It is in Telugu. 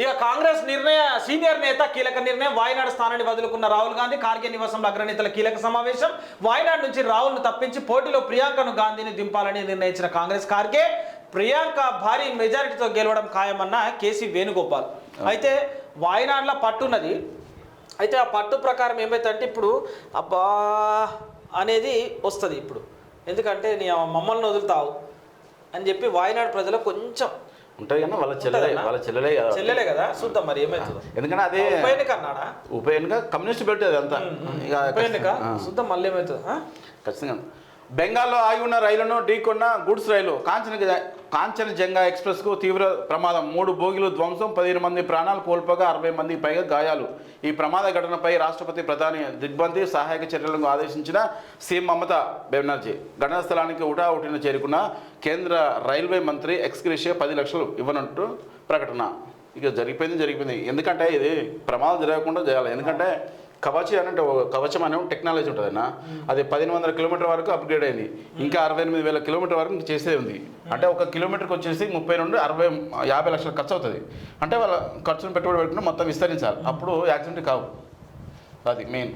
ఇక కాంగ్రెస్ నిర్ణయ సీనియర్ నేత కీలక నిర్ణయం వాయనాడు స్థానాన్ని వదులుకున్న రాహుల్ గాంధీ కార్గే నివాసంలో అగ్రనేతల కీలక సమావేశం. వాయనాడు నుంచి రాహుల్ను తప్పించి పోటీలో ప్రియాంకను గాంధీని దింపాలని నిర్ణయించిన కాంగ్రెస్ కార్గే ప్రియాంక భారీ మెజారిటీతో గెలవడం ఖాయమన్న కేసీ వేణుగోపాల్. అయితే వాయనాడులో పట్టున్నది. అయితే ఆ పట్టు ప్రకారం ఏమైతే ఇప్పుడు అబ్బా అనేది వస్తుంది ఇప్పుడు. ఎందుకంటే నీ మమ్మల్ని వదులుతావు అని చెప్పి వాయనాడు ప్రజలు కొంచెం ఉంటుంది కానీ వాళ్ళ చెల్లెలే ఉంటుందన్నా? వాళ్ళ చెల్లెలే కదా చెల్లెలే కదా చూద్దాం మరి ఏమవుతుందో ఎందుకంటే అదే ఉప ఎన్నిక అన్నాడా ఉప ఎన్నిక కమ్యూనిస్ట్ బెల్ట్ అది అంతా ఇక ఉప ఎన్నిక ఆ, చూద్దాం మళ్ళీ ఏమవుతుంది ఆ? ఖచ్చితంగా బెంగాల్లో ఆగి ఉన్న రైలును ఢీకొన్న గూడ్స్ రైలు కాంచన కాంచనజంగా ఎక్స్ప్రెస్కు తీవ్ర ప్రమాదం. మూడు బోగిలు ధ్వంసం పదిహేను మంది ప్రాణాలు కోల్పోగా అరవై మందికి పైగా గాయాలు. ఈ ప్రమాద ఘటనపై రాష్ట్రపతి ప్రధాని దిగ్బంధి సహాయక చర్యలను ఆదేశించిన సీఎం మమతా బెనర్జీ. ఘటనా స్థలానికి ఉటావుటిన చేరుకున్న కేంద్ర రైల్వే మంత్రి ఎక్స్గ్రేషియా పది లక్షలు ఇవ్వనట్టు ప్రకటన. ఇక జరిగిపోయింది జరిగిపోయింది. ఎందుకంటే ఇది ప్రమాదం జరగకుండా చేయాలి ఎందుకంటే కవచ అంటే ఒక కవచం అనే టెక్నాలజీ ఉంటుంది అన్న అది పదిహేను వందల కిలోమీటర్ వరకు అప్గ్రేడ్ అయింది. ఇంకా అరవై ఎనిమిది వేల కిలోమీటర్ వరకు చేసేది ఉంది. అంటే ఒక కిలోమీటర్కి వచ్చేసి ముప్పై నుండి అరవై యాభై లక్షల ఖర్చు అవుతుంది. అంటే వాళ్ళ ఖర్చును పెట్టుబడి పెట్టుకుని మొత్తం విస్తరించాలి. అప్పుడు యాక్సిడెంట్ కావు. అది మెయిన్.